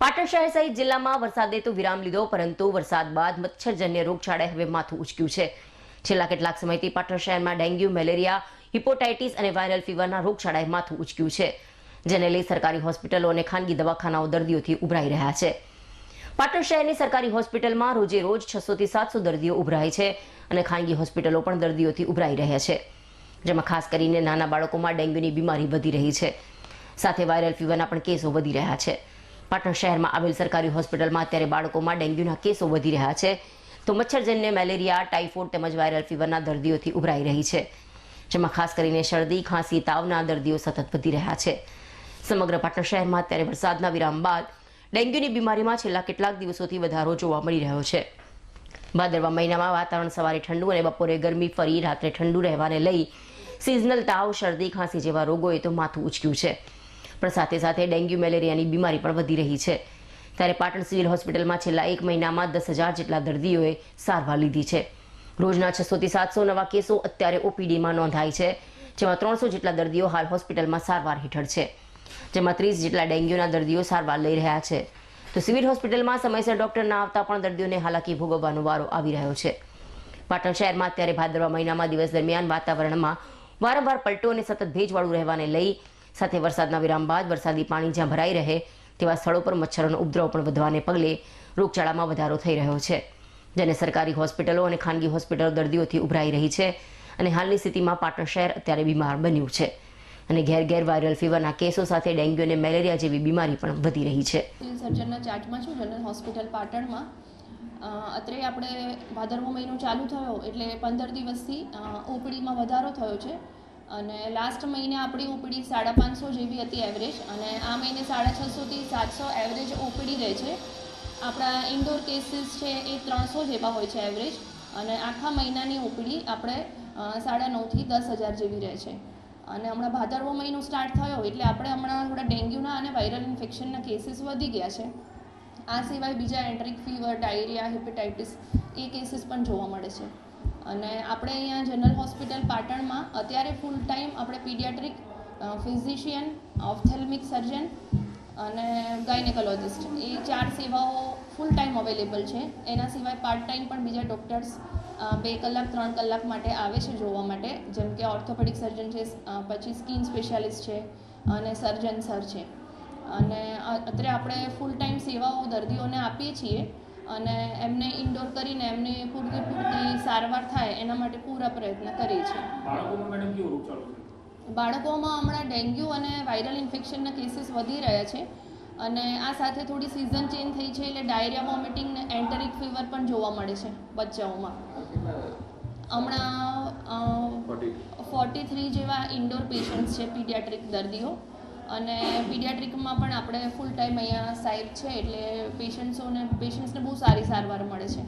પાટણ શહેર સહિત જિલ્લામાં વરસાદે તો વિરામ લીધો, પરંતુ વરસાદ બાદ મચ્છરજન્ય રોગચાળે હવે માથું ઉચક્યું છે. છેલ્લા કેટલાક સમયથી પાટણ શહેરમાં ડેન્ગ્યુ, મેલેરિયા, હિપોટાઇટિસ અને વાયરલ ફીવરના રોગચાળાએ માથું ઉચક્યું છે, જેને લઈ સરકારી હોસ્પિટલો અને ખાનગી દવાખાનાઓ દર્દીઓથી ઉભરાઈ રહ્યા છે. પાટણ શહેરની સરકારી હોસ્પિટલમાં રોજે રોજ છસો થી સાતસો દર્દીઓ ઉભરાય છે અને ખાનગી હોસ્પિટલો પણ દર્દીઓથી ઉભરાઈ રહ્યા છે, જેમાં ખાસ કરીને નાના બાળકોમાં ડેન્ગ્યુની બીમારી વધી રહી છે. સાથે વાયરલ ફીવરના પણ કેસો વધી રહ્યા છે. પાટણ શહેરમાં આવેલ સરકારી હોસ્પિટલમાં અત્યારે બાળકોમાં ડેન્ગ્યુના કેસો વધી રહ્યા છે. તો મચ્છરજન્ય, મેલેરિયા, ટાઇફોઇડ તેમજ વાયરલ ફીવરના દર્દીઓથી ઉભરાઈ રહી છે. જેમાં ખાસ કરીને શરદી, ખાંસી, તાવના દર્દીઓ સતત વધી રહ્યા છે. સમગ્ર પાટણ શહેરમાં અત્યારે વરસાદના વિરામ બાદ ડેન્ગ્યુની બીમારીમાં છેલ્લા કેટલાક દિવસોથી વધારો જોવા મળી રહ્યો છે. ભાદરવા મહિનામાં વાતાવરણ સવારે ઠંડુ અને બપોરે ગરમી ફરી રાત્રે ઠંડુ રહેવાને લઈ સિઝનલ તાવ, શરદી, ખાંસી જેવા રોગોએ તો માથું ઉચક્યું છે. પણ સાથે સાથે ડેન્ગ્યુ મેલેરિયાની બીમારી પણ વધી રહી છે. ત્યારે પાટણ સિવિલ હોસ્પિટલમાં છેલ્લા એક મહિનામાં દસ હજાર જેટલા દર્દીઓએ સારવાર લીધી છે. રોજના છસોથી સાતસો નવા કેસો અત્યારે ઓપીડીમાં નોંધાય છે, જેમાં ત્રણસો જેટલા દર્દીઓ હાલ હોસ્પિટલમાં સારવાર હેઠળ છે. જેમાં ત્રીસ જેટલા ડેન્ગ્યુના દર્દીઓ સારવાર લઈ રહ્યા છે. તો સિવિલ હોસ્પિટલમાં સમયસર ડોક્ટર ના આવતા પણ દર્દીઓને હાલાકી ભોગવવાનો વારો આવી રહ્યો છે. પાટણ શહેરમાં અત્યારે ભાદરવા મહિનામાં દિવસ દરમિયાન વાતાવરણમાં વારંવાર પલટો અને સતત ભેજવાળું રહેવાને લઈ સાથે વરસાદના વિરામ બાદ વરસાદી પાણી જ્યાં ભરાઈ રહે તેવા સ્થળો પર મચ્છરોનો ઉપદ્રવ પણ વધવાને પગલે રોગચાળામાં વધારો થઈ રહ્યો છે. જેને સરકારી હોસ્પિટલો અને ખાનગી હોસ્પિટલો દર્દીઓથી ઉભરાઈ રહી છે અને હાલની સ્થિતિમાં પાટણ શહેર અત્યારે બીમાર બન્યું છે. અને ઘેર ઘેર વાયરલ ફીવરના કેસો સાથે ડેન્ગ્યુ અને મેલેરિયા જેવી બીમારી પણ વધી રહી છે. સર્જનના ચાર્ટમાં છું જનરલ હોસ્પિટલ પાટણમાં અત્રે આપણે ભાદરવો મહિનો ચાલુ થયો એટલે પંદર દિવસથી ઓપીડીમાં વધારો થયો છે. અને લાસ્ટ મહિને આપણી ઓપીડી સાડા પાંચસો જેવી હતી એવરેજ અને આ મહિને સાડા છસોથી સાતસો એવરેજ ઓપીડી રહે છે. આપણા ઇન્ડોર કેસીસ છે એ ત્રણસો જેવા હોય છે એવરેજ અને આખા મહિનાની ઓપીડી આપણે સાડા નવથી દસ હજાર જેવી રહે છે. અને હમણાં ભાદરવો મહિનો સ્ટાર્ટ થયો એટલે આપણે હમણાં થોડા ડેન્ગ્યુના અને વાયરલ ઇન્ફેક્શનના કેસીસ વધી ગયા છે. આ સિવાય બીજા enteric fever diarrhoea hepatitis A cases પણ જોવા મળે છે. અને આપણે અહીંયા જનરલ હોસ્પિટલ પાટણમાં અત્યારે ફૂલ ટાઈમ આપણે પીડિયાટ્રિક ફિઝિશિયન ઓફથેલ્મિક સર્જન અને ગાયનેકોલોજિસ્ટ એ ચાર સેવાઓ ફૂલ ટાઈમ અવેલેબલ છે. એના સિવાય પાર્ટ ટાઈમ પણ બીજા ડૉક્ટર્સ બે કલાક, ત્રણ કલાક માટે આવે છે જોવા માટે. જેમ કે ઓર્થોપેડિક સર્જન છે પછી સ્કિન સ્પેશિયાલિસ્ટ છે અને સર્જન સર છે. અને અત્યારે આપણે ફૂલ ટાઈમ સેવાઓ દર્દીઓને આપીએ છીએ. અને એમને ઇન્ડોર કરીને એમને પૂરતી પૂરતી સારવાર થાય એના માટે પૂરા પ્રયત્ન કરીએ છીએ. બાળકોમાં હમણાં ડેન્ગ્યુ અને વાયરલ ઇન્ફેક્શનના કેસીસ વધી રહ્યા છે અને આ સાથે થોડી સિઝન ચેન્જ થઈ છે એટલે ડાયરિયા વોમિટિંગ ને એન્ટરિક ફીવર પણ જોવા મળે છે બચ્ચાઓમાં. હમણાં ફોર્ટી. થ્રી જેવા ઇન્ડોર પેશન્ટ્સ છે પીડિયાટ્રિક દર્દીઓ. અને પીડિયાટ્રિકમાં પણ આપણે ફૂલ ટાઈમ અહીંયા સાહેબ છે એટલે પેશન્ટ્સોને પેશન્ટ્સને બહુ સારી સારવાર મળે છે.